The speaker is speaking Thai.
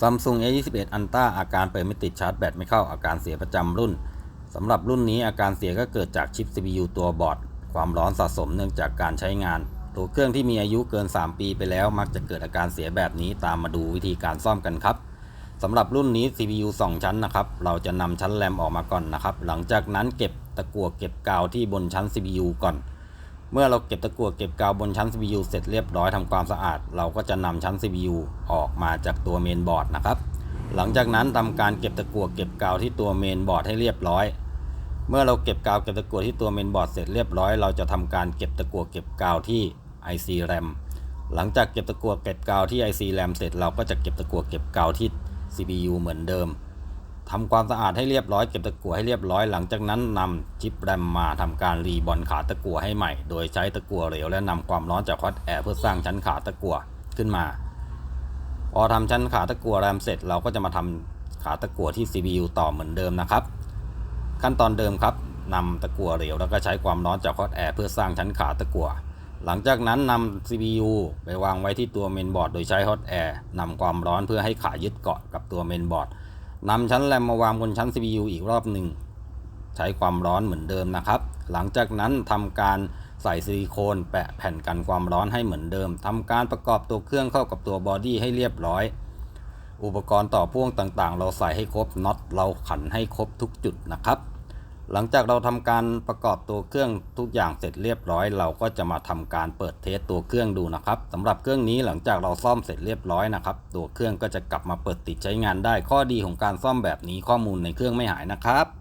Samsung A21 Ultra อาการเปิดไม่ติดชาร์จแบตไม่เข้าอาการเสียประจำรุ่นสำหรับรุ่นนี้อาการเสียก็เกิดจากชิป CPU ตัวบอร์ด ความร้อนสะสมเนื่องจากการใช้งาน ตัวเครื่องที่มีอายุเกิน 3 ปีไปแล้ว มักจะเกิดอาการเสียแบบนี้ตามมาดูวิธีการซ่อมกันครับสำหรับรุ่นนี้ CPU 2 ชั้นนะครับ เราจะนำชั้นแรมออกมาก่อนนะครับ หลังจากนั้นเก็บตะกั่วเก็บกาวที่บนชั้น CPU ก่อน เมื่อเราเก็บตะกั่วเก็บกาวบนชั้น CPU เสร็จเรียบร้อยทำความสะอาด เราก็จะนำชั้น CPU ออกมาจากตัวเมนบอร์ดนะครับ หลังจากนั้นทำการเก็บตะกั่วเก็บกาวที่ตัวเมนบอร์ดให้เรียบร้อย เมื่อเราเก็บกาวเก็บตะกั่วที่ตัวเมนบอร์ดเสร็จเรียบร้อย เราจะทำการเก็บตะกั่วเก็บกาวที่ IC RAM หลังจากเก็บตะกั่วเก็บกาวที่ IC RAM เสร็จเราก็จะเก็บตะกั่วเก็บกาวที่ CPU เหมือนเดิม ทำความสะอาดให้เรียบร้อยเก็บตะกั่วให้เรียบร้อยหลังจากนั้นนำชิปแรมมาทำการรีบอลขาตะกั่วให้ใหม่ โดยใช้ตะกั่วเหลวและนำความร้อนจากฮอตแอร์เพื่อสร้างชั้นขาตะกั่วขึ้นมา พอทำชั้นขาตะกั่วแรมเสร็จเราก็จะมาทำขาตะกั่วที่ CPU ต่อเหมือนเดิมนะครับ ขั้นตอนเดิมครับนำตะกั่วเหลวแล้วก็ใช้ความร้อนจากฮอตแอร์เพื่อสร้างชั้นขาตะกั่วหลังจากนั้นนำ CPU ไปวางไว้ที่ตัวเมนบอร์ดโดยใช้ฮอตแอร์นำความร้อนเพื่อให้ขายึดเกาะกับตัวเมนบอร์ด นำชั้นแรมมาวางบนชั้น CPU อีกรอบหนึ่ง ใช้ความร้อนเหมือนเดิมนะครับ หลังจากนั้นทำการใส่ซิลิโคนแปะแผ่นกันความร้อนให้เหมือนเดิมทำการประกอบตัวเครื่องเข้ากับตัวบอดี้ให้เรียบร้อย อุปกรณ์ต่อพ่วงต่างๆ เราใส่ให้ครบน็อตเราขันให้ครบทุกจุดนะครับ หลังจากเราทำการประกอบตัวเครื่องทุกอย่างเสร็จเรียบร้อย เราก็จะมาทำการเปิดเทสตัวเครื่องดูนะครับสำหรับเครื่องนี้หลังจากเราซ่อมเสร็จเรียบร้อยนะครับตัวเครื่องก็จะกลับมาเปิดติดใช้งานได้ข้อดีของการซ่อมแบบนี้ข้อมูลในเครื่องไม่หายนะครับ